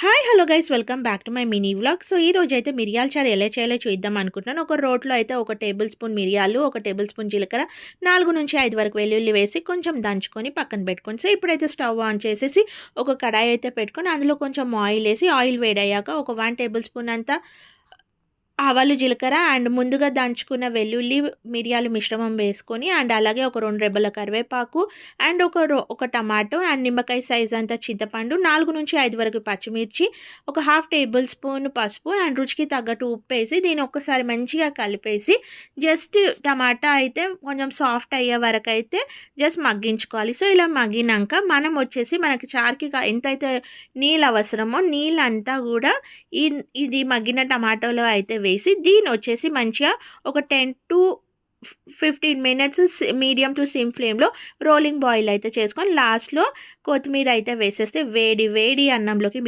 Hi hello guys welcome back to my mini vlog so ఈ రోజు అయితే మిరియాల చారు ఎలా చేయాలో చూద్దాం అనుకుంటున్నాను. ఒక రోట్లో అయితే ఒక టేబుల్ స్పూన్ మిరియాలు ఒక టేబుల్ స్పూన్ జీలకర్ర నాలుగు నుంచి ఐదు వరకు వెల్లుల్లి వేసి కొంచెం దంచుకొని పక్కన పెట్టుకోండి. సో ఇప్పుడైతే స్టవ్ ఆన్ చేసేసి ఒక కడాయి అయితే పెట్టుకొని అందులో కొంచెం ఆయిల్ వేసి ఆయిల్ వేడయ్యాక ఒక వన్ టేబుల్ స్పూన్ అంతా ఆవాలు జీలకర్ర అండ్ ముందుగా దంచుకున్న వెల్లుల్లి మిరియాలు మిశ్రమం వేసుకొని అండ్ అలాగే ఒక రెండు రెబ్బల కరివేపాకు అండ్ ఒక రో- ఒక టమాటో అండ్ నిమ్మకాయ సైజ్ అంతా చింతపండు నాలుగు నుంచి ఐదు వరకు పచ్చిమిర్చి ఒక హాఫ్ టేబుల్ స్పూన్ పసుపు అండ్ రుచికి తగ్గట్టు ఉప్పు వేసి దీన్ని ఒక్కసారి మంచిగా కలిపేసి జస్ట్ టమాటా అయితే కొంచెం సాఫ్ట్ అయ్యే వరకు అయితే జస్ట్ మగ్గించుకోవాలి. సో ఇలా మగ్గినాక మనం వచ్చేసి మనకి చార్కి ఎంతైతే నీళ్ళు అవసరమో నీళ్ళంతా కూడా ఈ ఇది మగ్గిన టమాటోలో అయితే వేసి దీని వచ్చేసి మంచిగా ఒక ten to fifteen minutes medium to sim ఫ్లేమ్లో రోలింగ్ బాయిల్ అయితే చేసుకొని లాస్ట్లో కొత్తిమీర అయితే వేసేస్తే వేడి వేడి అన్నంలోకి మీరు